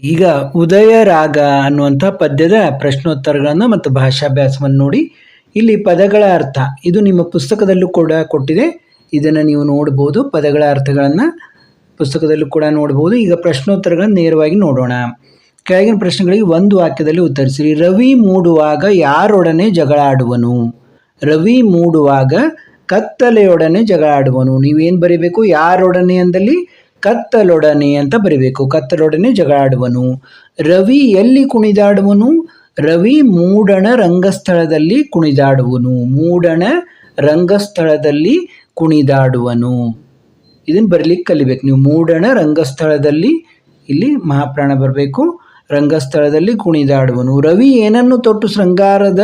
ಈಗ ಉದಯ ರಾಗ ಅನ್ನುವಂಥ ಪದ್ಯದ ಪ್ರಶ್ನೋತ್ತರಗಳನ್ನು ಮತ್ತು ಭಾಷಾಭ್ಯಾಸವನ್ನು ನೋಡಿ ಇಲ್ಲಿ ಪದಗಳ ಅರ್ಥ. ಇದು ನಿಮ್ಮ ಪುಸ್ತಕದಲ್ಲೂ ಕೂಡ ಕೊಟ್ಟಿದೆ. ಇದನ್ನು ನೀವು ನೋಡ್ಬೋದು. ಪದಗಳ ಅರ್ಥಗಳನ್ನು ಪುಸ್ತಕದಲ್ಲೂ ಕೂಡ ನೋಡ್ಬೋದು. ಈಗ ಪ್ರಶ್ನೋತ್ತರಗಳನ್ನು ನೇರವಾಗಿ ನೋಡೋಣ. ಕೆಳಗಿನ ಪ್ರಶ್ನೆಗಳಿಗೆ ಒಂದು ವಾಕ್ಯದಲ್ಲಿ ಉತ್ತರಿಸಿರಿ. ರವಿ ಮೂಡುವಾಗ ಯಾರೊಡನೆ ಜಗಳ ಆಡುವನು ರವಿ ಮೂಡುವಾಗ ಕತ್ತಲೆಯೊಡನೆ ಜಗಳ ಆಡುವನು ನೀವೇನು ಬರೀಬೇಕು? ಯಾರೊಡನೆ ಅಂದಲ್ಲಿ ಕತ್ತಲೊಡನೆ ಅಂತ ಬರಿಬೇಕು. ಕತ್ತಲೊಡನೆ ಜಗಳಾಡುವನು. ರವಿ ಎಲ್ಲಿ ಕುಣಿದಾಡುವನು? ರವಿ ಮೂಡಣ ರಂಗಸ್ಥಳದಲ್ಲಿ ಕುಣಿದಾಡುವನು. ಮೂಡಣ ರಂಗಸ್ಥಳದಲ್ಲಿ ಕುಣಿದಾಡುವನು. ಇದನ್ನು ಬರಲಿಕ್ಕೆ ಕಲಿಬೇಕು. ನೀವು ಮೂಡಣ ರಂಗಸ್ಥಳದಲ್ಲಿ, ಇಲ್ಲಿ ಮಹಾಪ್ರಾಣ ಬರಬೇಕು. ರಂಗಸ್ಥಳದಲ್ಲಿ ಕುಣಿದಾಡುವನು. ರವಿ ಏನನ್ನು ತೊಟ್ಟು ಶೃಂಗಾರದ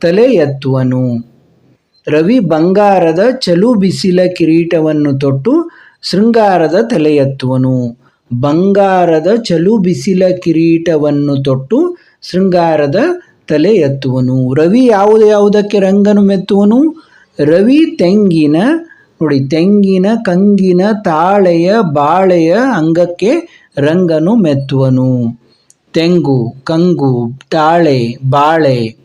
ತಲೆ ಎತ್ತುವನು? ರವಿ ಬಂಗಾರದ ಚಲು ಬಿಸಿಲ ಕಿರೀಟವನ್ನು ತೊಟ್ಟು ಶೃಂಗಾರದ ತಲೆಯತ್ತುವನು. ಬಂಗಾರದ ಚಲು ಬಿಸಿಲ ಕಿರೀಟವನ್ನು ತೊಟ್ಟು ಶೃಂಗಾರದ ತಲೆ ಎತ್ತುವನು ರವಿ ಯಾವುದು ಯಾವುದಕ್ಕೆ ರಂಗನು ಮೆತ್ತುವನು. ರವಿ ತೆಂಗಿನ, ನೋಡಿ, ತೆಂಗಿನ, ಕಂಗಿನ ತಾಳೆಯ, ಬಾಳೆಯ ಅಂಗಕ್ಕೆ ರಂಗನು ಮೆತ್ತುವನು. ತೆಂಗು, ಕಂಗು, ತಾಳೆ, ಬಾಳೆ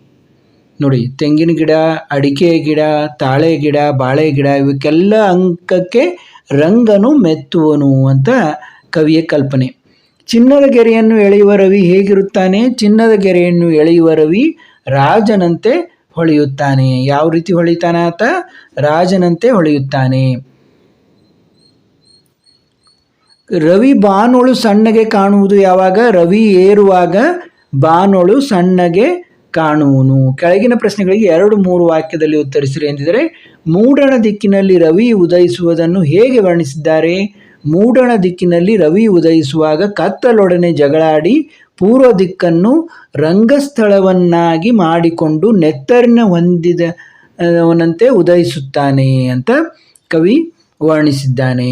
ನೋಡಿ, ತೆಂಗಿನ ಗಿಡ, ಅಡಿಕೆ ಗಿಡ, ತಾಳೆ ಗಿಡ, ಬಾಳೆ ಗಿಡ, ಇವಕ್ಕೆಲ್ಲ ಅಂಕಕ್ಕೆ ರಂಗನು ಮೆತ್ತುವನು ಅಂತ ಕವಿಯ ಕಲ್ಪನೆ. ಚಿನ್ನದ ಗೆರೆಯನ್ನು ಎಳೆಯುವ ರವಿ ಹೇಗಿರುತ್ತಾನೆ? ಚಿನ್ನದ ಗೆರೆಯನ್ನು ಎಳೆಯುವ ರವಿ ರಾಜನಂತೆ ಹೊಳೆಯುತ್ತಾನೆ. ಯಾವ ರೀತಿ ಹೊಳಿತಾನೆ ಆತ? ರಾಜನಂತೆ ಹೊಳೆಯುತ್ತಾನೆ. ರವಿ ಬಾನೋಳು ಸಣ್ಣಗೆ ಕಾಣುವುದು ಯಾವಾಗ? ರವಿ ಏರುವಾಗ ಬಾನೋಳು ಸಣ್ಣಗೆ ಕಾಣುವನು. ಕೆಳಗಿನ ಪ್ರಶ್ನೆಗಳಿಗೆ ಎರಡು ಮೂರು ವಾಕ್ಯದಲ್ಲಿ ಉತ್ತರಿಸಿರಿ ಎಂದಿದರೆ ಮೂಡಣ ದಿಕ್ಕಿನಲ್ಲಿ ರವಿ ಉದಯಿಸುವುದನ್ನು ಹೇಗೆ ವರ್ಣಿಸಿದ್ದಾರೆ? ಮೂಡಣ ದಿಕ್ಕಿನಲ್ಲಿ ರವಿ ಉದಯಿಸುವಾಗ ಕತ್ತಲೊಡನೆ ಜಗಳಾಡಿ ಪೂರ್ವ ದಿಕ್ಕನ್ನು ರಂಗಸ್ಥಳವನ್ನಾಗಿ ಮಾಡಿಕೊಂಡು ನೆತ್ತರಿನ ಹೊಂದಿದವನಂತೆ ಉದಯಿಸುತ್ತಾನೆ ಅಂತ ಕವಿ ವರ್ಣಿಸಿದ್ದಾನೆ.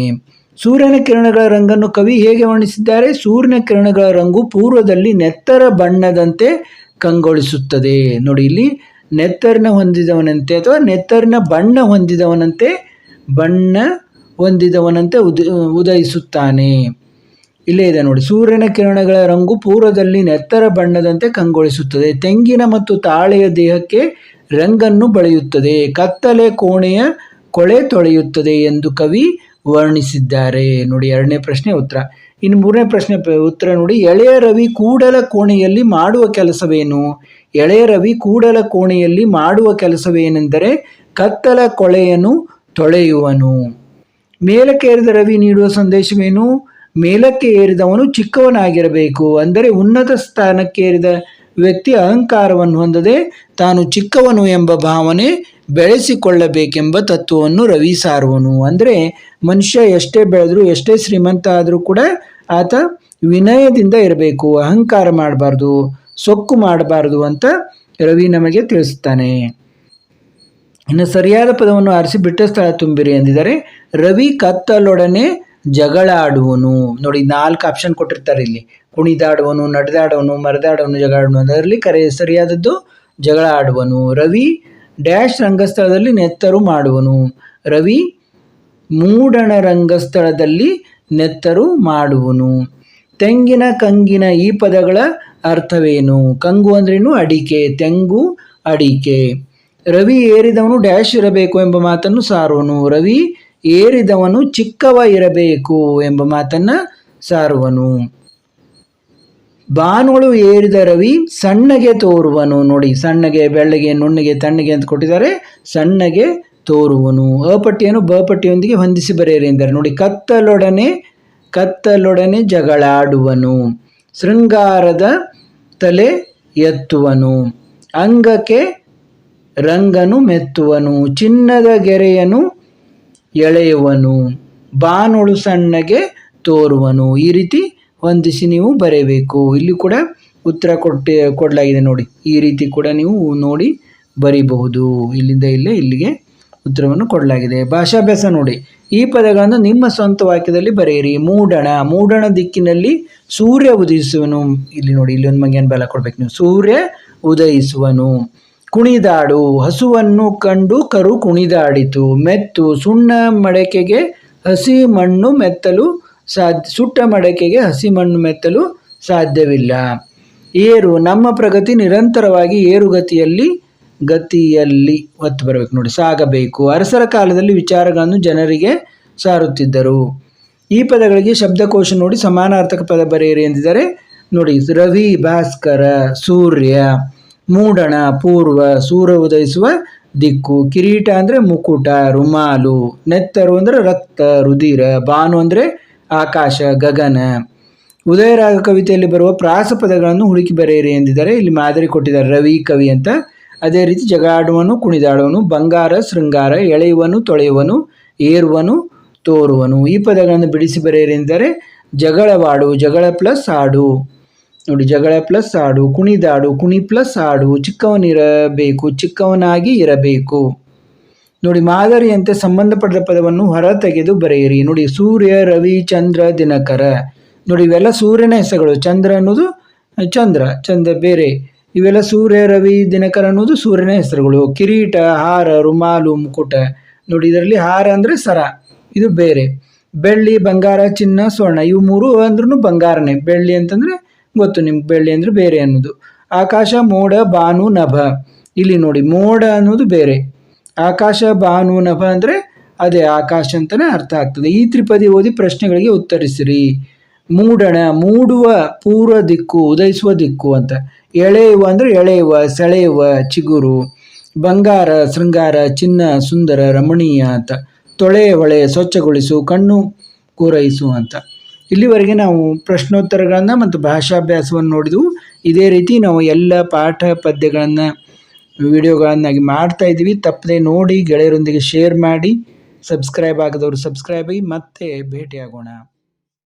ಸೂರ್ಯನ ಕಿರಣಗಳ ರಂಗನ್ನು ಕವಿ ಹೇಗೆ ವರ್ಣಿಸಿದ್ದಾರೆ? ಸೂರ್ಯನ ಕಿರಣಗಳ ರಂಗು ಪೂರ್ವದಲ್ಲಿ ನೆತ್ತರ ಬಣ್ಣದಂತೆ ಕಂಗೊಳಿಸುತ್ತದೆ. ನೋಡಿ ಇಲ್ಲಿ, ನೆತ್ತರ್ನ ಹೊಂದಿದವನಂತೆ ಅಥವಾ ನೆತ್ತರ್ನ ಬಣ್ಣ ಹೊಂದಿದವನಂತೆ ಬಣ್ಣ ಹೊಂದಿದವನಂತೆ ಉದ, ಉದಯಿಸುತ್ತಾನೆ. ಇಲ್ಲೇ ಇದೆ ನೋಡಿ, ಸೂರ್ಯನ ಕಿರಣಗಳ ರಂಗು ಪೂರ್ವದಲ್ಲಿ ನೆತ್ತರ ಬಣ್ಣದಂತೆ ಕಂಗೊಳಿಸುತ್ತದೆ. ತೆಂಗಿನ ಮತ್ತು ತಾಳೆಯ ದೇಹಕ್ಕೆ ರಂಗನ್ನು ಬಳೆಯುತ್ತದೆ. ಕತ್ತಲೆ ಕೋಣೆಯ ಕೊಳೆ ತೊಳೆಯುತ್ತದೆ ಎಂದು ಕವಿ ವರ್ಣಿಸಿದ್ದಾರೆ ನೋಡಿ, ಎರಡನೇ ಪ್ರಶ್ನೆ ಉತ್ತರ. ಇನ್ನು ಮೂರನೇ ಪ್ರಶ್ನೆ ಉತ್ತರ ನೋಡಿ, ಎಳೆಯ ರವಿ ಕೂಡಲ ಕೋಣೆಯಲ್ಲಿ ಮಾಡುವ ಕೆಲಸವೇನು? ಎಳೆಯ ರವಿ ಕೂಡಲ ಕೋಣೆಯಲ್ಲಿ ಮಾಡುವ ಕೆಲಸವೇನೆಂದರೆ ಕತ್ತಲ ಕೊಳೆಯನ್ನು ತೊಳೆಯುವನು. ಮೇಲಕ್ಕೆ ಏರಿದ ರವಿ ನೀಡುವ ಸಂದೇಶವೇನು? ಮೇಲಕ್ಕೆ ಏರಿದವನು ಚಿಕ್ಕವನಾಗಿರಬೇಕು. ಅಂದರೆ ಉನ್ನತ ಸ್ಥಾನಕ್ಕೆ ಏರಿದ ವ್ಯಕ್ತಿ ಅಹಂಕಾರವನ್ನು ಹೊಂದದೆ ತಾನು ಚಿಕ್ಕವನು ಎಂಬ ಭಾವನೆ ಬೆಳೆಸಿಕೊಳ್ಳಬೇಕೆಂಬ ತತ್ವವನ್ನು ರವಿ ಸಾರುವನು. ಅಂದರೆ ಮನುಷ್ಯ ಎಷ್ಟೇ ಬೆಳೆದರೂ, ಎಷ್ಟೇ ಶ್ರೀಮಂತ ಆದರೂ ಕೂಡ ಆತ ವಿನಯದಿಂದ ಇರಬೇಕು, ಅಹಂಕಾರ ಮಾಡಬಾರ್ದು, ಸೊಕ್ಕು ಮಾಡಬಾರ್ದು ಅಂತ ರವಿ ನಮಗೆ ತಿಳಿಸುತ್ತಾನೆ. ಇನ್ನು ಸರಿಯಾದ ಪದವನ್ನು ಆರಿಸಿ ಬಿಟ್ಟ ಸ್ಥಳ ತುಂಬಿರಿ ಎಂದಿದ್ದಾರೆ. ರವಿ ಕತ್ತಲೊಡನೆ ಜಗಳ ಆಡುವನು ನೋಡಿ, ನಾಲ್ಕು ಆಪ್ಷನ್ ಕೊಟ್ಟಿರ್ತಾರೆ ಇಲ್ಲಿ. ಕುಣಿದಾಡುವನು, ನಡೆದಾಡುವನು, ಮರದಾಡುವನು, ಜಗಳಾಡುವನು. ಅದರಲ್ಲಿ ಕರೆ ಸರಿಯಾದದ್ದು ಜಗಳ ಆಡುವನು ರವಿ ಡ್ಯಾಶ್ ರಂಗಸ್ಥಳದಲ್ಲಿ ನೆತ್ತರು ಮಾಡುವನು. ರವಿ ಮೂಡಣ ರಂಗಸ್ಥಳದಲ್ಲಿ ನೆತ್ತರು ಮಾಡುವನು. ತೆಂಗಿನ ಕಂಗಿನ ಈ ಪದಗಳ ಅರ್ಥವೇನು? ಕಂಗು ಅಂದ್ರೇನು ಅಡಿಕೆ, ತೆಂಗು ಅಡಿಕೆ. ರವಿ ಏರಿದವನು ಡ್ಯಾಶ್ ಇರಬೇಕು ಎಂಬ ಮಾತನ್ನು ಸಾರುವನು. ರವಿ ಏರಿದವನು ಚಿಕ್ಕವ ಇರಬೇಕು ಎಂಬ ಮಾತನ್ನು ಸಾರುವನು. ಬಾನುಗಳು ಏರಿದ ರವಿ ಸಣ್ಣಗೆ ತೋರುವನು. ನೋಡಿ, ಸಣ್ಣಗೆ, ಬೆಳ್ಳಗೆ, ನುಣ್ಣಗೆ, ತಣ್ಣಗೆ ಅಂತ ಕೊಟ್ಟಿದ್ದಾರೆ. ಸಣ್ಣಗೆ ತೋರುವನು. ಅಪಟ್ಟಿಯನ್ನು ಬಪಟ್ಟಿಯೊಂದಿಗೆ ಹೊಂದಿಸಿ ಬರೆಯರಿ ಎಂದರೆ, ನೋಡಿ, ಕತ್ತಲೊಡನೆ ಕತ್ತಲೊಡನೆ ಜಗಳಾಡುವನು. ಶೃಂಗಾರದ ತಲೆ ಎತ್ತುವನು. ಅಂಗಕ್ಕೆ ರಂಗನು ಮೆತ್ತುವನು. ಚಿನ್ನದ ಗೆರೆಯನು ಎಳೆಯುವನು. ಬಾನುಳು ಸಣ್ಣಗೆ ತೋರುವನು. ಈ ರೀತಿ ಹೊಂದಿಸಿ ನೀವು ಬರೆಯಬೇಕು. ಇಲ್ಲಿ ಕೂಡ ಉತ್ತರ ಕೊಟ್ಟು, ಕೊಡಲಾಗಿದೆ ನೋಡಿ. ಈ ರೀತಿ ಕೂಡ ನೀವು ನೋಡಿ ಬರೀಬಹುದು. ಇಲ್ಲಿಂದ ಇಲ್ಲೇ, ಇಲ್ಲಿಗೆ ಉತ್ತರವನ್ನು ಕೊಡಲಾಗಿದೆ. ಭಾಷಾಭ್ಯಾಸ ನೋಡಿ. ಈ ಪದಗಳನ್ನು ನಿಮ್ಮ ಸ್ವಂತ ವಾಕ್ಯದಲ್ಲಿ ಬರೆಯಿರಿ. ಮೂಡಣ. ಮೂಡಣ ದಿಕ್ಕಿನಲ್ಲಿ ಸೂರ್ಯ ಉದಯಿಸುವನು. ಇಲ್ಲಿ ನೋಡಿ, ಇಲ್ಲಿ ಒಂದು ಮಂಗ್ಯಾನ್ ಬೆಲ ಕೊಡ್ಬೇಕು ನೀವು. ಸೂರ್ಯ ಉದಯಿಸುವನು. ಕುಣಿದಾಡು, ಹಸುವನ್ನು ಕಂಡು ಕರು ಕುಣಿದಾಡಿತು. ಮೆತ್ತು ಸುಣ್ಣ ಮಡಕೆಗೆ ಹಸಿ ಮಣ್ಣು ಮೆತ್ತಲು ಸಾಧ್ಯ, ಸುಟ್ಟ ಮಡಕೆಗೆ ಹಸಿ ಮಣ್ಣು ಮೆತ್ತಲು ಸಾಧ್ಯವಿಲ್ಲ. ಏರು, ನಮ್ಮ ಪ್ರಗತಿ ನಿರಂತರವಾಗಿ ಏರುಗತಿಯಲ್ಲಿ, ಗತಿಯಲ್ಲಿ ಒತ್ತು ಬರಬೇಕು. ನೋಡಿ, ಸಾಗಬೇಕು. ಅರಸರ ಕಾಲದಲ್ಲಿ ವಿಚಾರಗಳನ್ನು ಜನರಿಗೆ ಸಾರುತ್ತಿದ್ದರು. ಈ ಪದಗಳಿಗೆ ಶಬ್ದಕೋಶ ನೋಡಿ ಸಮಾನಾರ್ಥಕ ಪದ ಬರೆಯಿರಿ ಎಂದಿದ್ದಾರೆ. ನೋಡಿ, ರವಿ, ಭಾಸ್ಕರ, ಸೂರ್ಯ. ಮೂಡಣ, ಪೂರ್ವ, ಸೂರ್ಯ ಉದಯಿಸುವ ದಿಕ್ಕು, ಕಿರೀಟ ಅಂದರೆ ಮುಕುಟ, ರುಮಾಲು, ನೆತ್ತರು ಅಂದರೆ ರಕ್ತ, ರುಧಿರ, ಬಾನು ಅಂದರೆ ಆಕಾಶ, ಗಗನ. ಉದಯರಾಗ ಕವಿತೆಯಲ್ಲಿ ಬರುವ ಪ್ರಾಸ ಪದಗಳನ್ನು ಹುಡುಕಿ ಬರೆಯಿರಿ ಎಂದಿದ್ದಾರೆ. ಇಲ್ಲಿ ಮಾದರಿ ಕೊಟ್ಟಿದ್ದಾರೆ ರವಿ ಕವಿ ಅಂತ. ಅದೇ ರೀತಿ ಜಗಾಡುವನು, ಕುಣಿದಾಡುವನು, ಬಂಗಾರ, ಶೃಂಗಾರ, ಎಳೆಯುವನು, ತೊಳೆಯುವನು, ಏರುವನು, ತೋರುವನು. ಈ ಪದಗಳನ್ನು ಬಿಡಿಸಿ ಬರೆಯಿರಿ ಎಂದರೆ ಜಗಳವಾಡು, ಜಗಳ ಪ್ಲಸ್ ಆಡು. ನೋಡಿ, ಜಗಳ ಪ್ಲಸ್ ಆಡು, ಕುಣಿದಾಡು, ಕುಣಿ ಪ್ಲಸ್ ಆಡು ಚಿಕ್ಕವನಿರಬೇಕು ಚಿಕ್ಕವನಾಗಿ ಇರಬೇಕು. ನೋಡಿ ಮಾದರಿಯಂತೆ ಸಂಬಂಧಪಟ್ಟ ಪದವನ್ನು ಹೊರ ತೆಗೆದು ಬರೆಯಿರಿ. ನೋಡಿ, ಸೂರ್ಯ, ರವಿ, ಚಂದ್ರ, ದಿನಕರ. ನೋಡಿ, ಇವೆಲ್ಲ ಸೂರ್ಯನ ಹೆಸರುಗಳು. ಚಂದ್ರ ಅನ್ನೋದು ಚಂದ್ರ ಚಂದ್ರ ಬೇರೆ. ಇವೆಲ್ಲ ಸೂರ್ಯ, ರವಿ, ದಿನಕರ ಅನ್ನೋದು ಸೂರ್ಯನ ಹೆಸರುಗಳು. ಕಿರೀಟ, ಹಾರ, ರುಮಾಲು, ಮುಕುಟ. ನೋಡಿ, ಇದರಲ್ಲಿ ಹಾರ ಅಂದರೆ ಸರ. ಇದು ಬೇರೆ. ಬೆಳ್ಳಿ, ಬಂಗಾರ, ಚಿನ್ನ, ಸ್ವರ್ಣ. ಇವು ಮೂರು ಅಂದ್ರೂ ಬಂಗಾರನೇ. ಬೆಳ್ಳಿ ಅಂತಂದರೆ ಗೊತ್ತು ನಿಮ್ಗೆ ಬೆಳ್ಳಿ ಅಂದರೆ ಬೇರೆ ಅನ್ನೋದು. ಆಕಾಶ, ಮೋಡ, ಬಾನು, ನಭ. ಇಲ್ಲಿ ನೋಡಿ, ಮೋಡ ಅನ್ನೋದು ಬೇರೆ. ಆಕಾಶ, ಬಾನು, ನಭ ಅಂದರೆ ಅದೇ ಆಕಾಶ ಅಂತಲೇ ಅರ್ಥ ಆಗ್ತದೆ. ಈ ತ್ರಿಪದಿ ಓದಿ ಪ್ರಶ್ನೆಗಳಿಗೆ ಉತ್ತರಿಸಿರಿ. ಮೂಡಣ, ಮೂಡುವ, ಪೂರ್ವ ದಿಕ್ಕು, ಉದಯಿಸುವ ದಿಕ್ಕು ಅಂತ. ಎಳೆಯುವ ಅಂದರೆ ಎಳೆಯುವ, ಸೆಳೆಯುವ, ಚಿಗುರು. ಬಂಗಾರ, ಶೃಂಗಾರ, ಚಿನ್ನ, ಸುಂದರ, ರಮಣೀಯ ಅಂತ. ತೊಳೆಯ ಹೊಳೆ, ಸ್ವಚ್ಛಗೊಳಿಸು, ಕಣ್ಣು ಪೂರೈಸು ಅಂತ. ಇಲ್ಲಿವರೆಗೆ ನಾವು ಪ್ರಶ್ನೋತ್ತರಗಳನ್ನು ಮತ್ತು ಭಾಷಾಭ್ಯಾಸವನ್ನು ನೋಡಿದೆವು. ಇದೇ ರೀತಿ ನಾವು ಎಲ್ಲ ಪಾಠ ಪದ್ಯಗಳನ್ನು, ವಿಡಿಯೋಗಳನ್ನಾಗಿ ಮಾಡ್ತಾ ಇದ್ದೀವಿ. ತಪ್ಪದೆ ನೋಡಿ ಗೆಳೆಯರೊಂದಿಗೆ ಶೇರ್ ಮಾಡಿ ಸಬ್ಸ್ಕ್ರೈಬ್ ಆಗದವರು ಸಬ್ಸ್ಕ್ರೈಬ್ ಆಗಿ ಮತ್ತೆ ಭೇಟಿಯಾಗೋಣ.